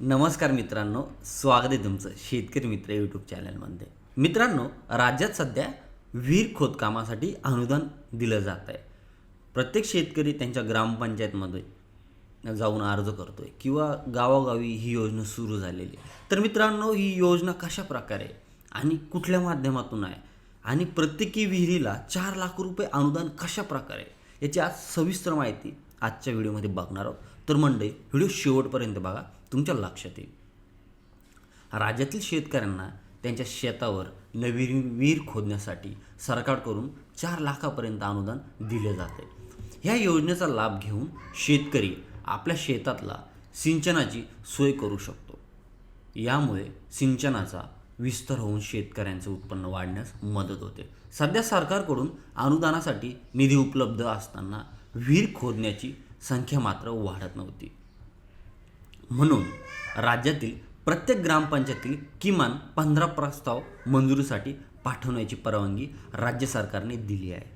नमस्कार मित्रांनो स्वागत आहे तुमचं शेतकरी मित्र यूट्यूब चॅनलमध्ये. मित्रांनो राज्यात सध्या विहीर खोदकामासाठी अनुदान दिलं जात आहे. प्रत्येक शेतकरी त्यांच्या ग्रामपंचायतमध्ये जाऊन अर्ज करतोय किंवा गावोगावी ही योजना सुरू झालेली आहे. तर मित्रांनो ही योजना कशा प्रकारे आणि कुठल्या माध्यमातून आहे? आणि प्रत्येकी विहिरीला चार लाख रुपये अनुदान कशा प्रकारे याची आज सविस्तर माहिती आजच्या व्हिडिओमध्ये बघणार आहोत. तर मंडळी व्हिडिओ शेवटपर्यंत बघा. तुमच्या लक्षात येईल. राज्यातील शेतकऱ्यांना त्यांच्या शेतावर नवीन विहीर खोदण्यासाठी सरकारकडून चार लाखापर्यंत अनुदान दिले जाते. ह्या योजनेचा लाभ घेऊन शेतकरी आपल्या शेतातला सिंचनाची सोय करू शकतो. यामुळे सिंचनाचा विस्तार होऊन शेतकऱ्यांचे उत्पन्न वाढण्यास मदत होते. सध्या सरकारकडून अनुदानासाठी निधी उपलब्ध असताना विहीर खोदण्याची संख्या मात्र वाढत नव्हती. म्हणून राज्यातील प्रत्येक ग्रामपंचायतील किमान पंधरा प्रस्ताव मंजुरीसाठी पाठवण्याची परवानगी राज्य सरकारने दिली आहे.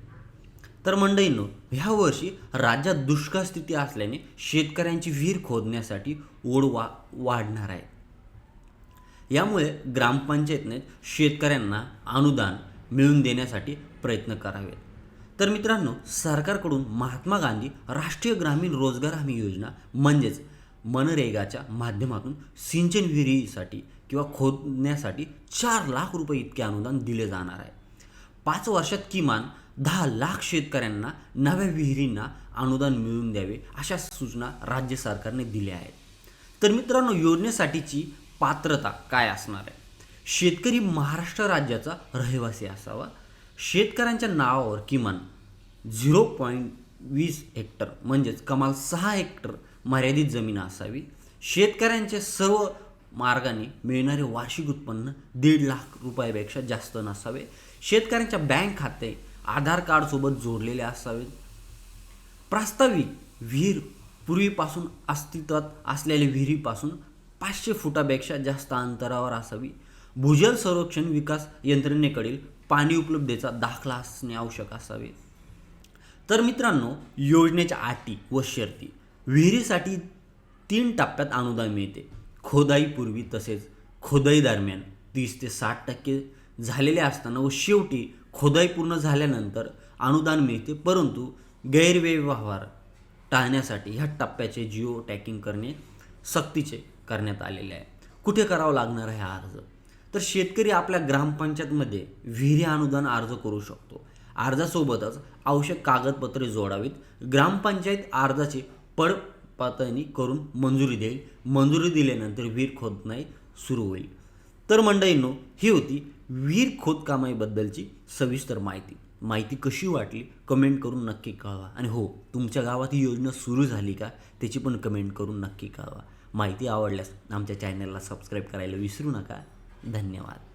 तर मंडळींनो ह्या वर्षी राज्यात दुष्काळ स्थिती असल्याने शेतकऱ्यांची विहीर खोदण्यासाठी ओढ वा वाढणार आहे. यामुळे ग्रामपंचायतने शेतकऱ्यांना अनुदान मिळवून देण्यासाठी प्रयत्न करावेत तर मित्रांनो सरकारकडून महात्मा गांधी राष्ट्रीय ग्रामीण रोजगार हमी योजना म्हणजेच मनरेगाच्या माध्यमातून सिंचन विहिरीसाठी किंवा खोदण्यासाठी चार लाख रुपये इतके अनुदान दिले जाणार आहे. पाच वर्षात किमान दहा लाख शेतकऱ्यांना नव्या विहिरींना अनुदान मिळवून द्यावे अशा सूचना राज्य सरकारने दिल्या आहेत. तर मित्रांनो योजनेसाठीची पात्रता काय असणार आहे? शेतकरी महाराष्ट्र राज्याचा रहिवासी असावा. शेतकऱ्यांच्या नावावर किमान झिरो पॉईंट वीस हेक्टर म्हणजेच कमाल सहा हेक्टर मर्यादित जमीन असावी. शेतकऱ्यांचे सर्व मार्गाने मिळणारे वार्षिक उत्पन्न दीड लाख रुपयापेक्षा जास्त नसावे. शेतकऱ्यांच्या बँक खाते आधार कार्डसोबत जोडलेले असावेत प्रास्ताविक विहीर पूर्वीपासून अस्तित्वात असलेल्या विहिरीपासून पाचशे फुटापेक्षा जास्त अंतरावर असावी. भूजल संरक्षण विकास यंत्रणेकडील पाणी उपलब्धतेचा दाखला असणे आवश्यक असावे. तर मित्रांनो योजनेच्या अटी व शर्ती. विहिरीसाठी तीन टप्प्यात अनुदान मिळते. खोदाईपूर्वी तसेच खोदाई दरम्यान तीस ते साठ टक्के झालेले असताना व शेवटी खोदाई पूर्ण झाल्यानंतर अनुदान मिळते. परंतु गैरव्यवहार टाळण्यासाठी ह्या टप्प्याचे जिओ टॅकिंग करणे सक्तीचे करण्यात आलेले आहे. कुठे करावं लागणार आहे हा अर्ज? तर शेतकरी आपल्या ग्रामपंचायतमध्ये विहिरी अनुदान अर्ज करू शकतो. अर्जासोबतच आवश्यक कागदपत्रे जोडावीत. ग्रामपंचायत अर्जाची पडपातळणी करून मंजुरी देईल. मंजुरी दिल्यानंतर विहीर खोदणाई सुरू होईल. तर मंडळींनो ही होती विहीर खोदकामाईबद्दलची सविस्तर माहिती. माहिती कशी वाटली कमेंट करून नक्की कळवा. आणि हो तुमच्या गावात ही योजना सुरू झाली का त्याची पण कमेंट करून नक्की कळवा. माहिती आवडल्यास आमच्या चॅनलला सबस्क्राईब करायला विसरू नका. धन्यवाद.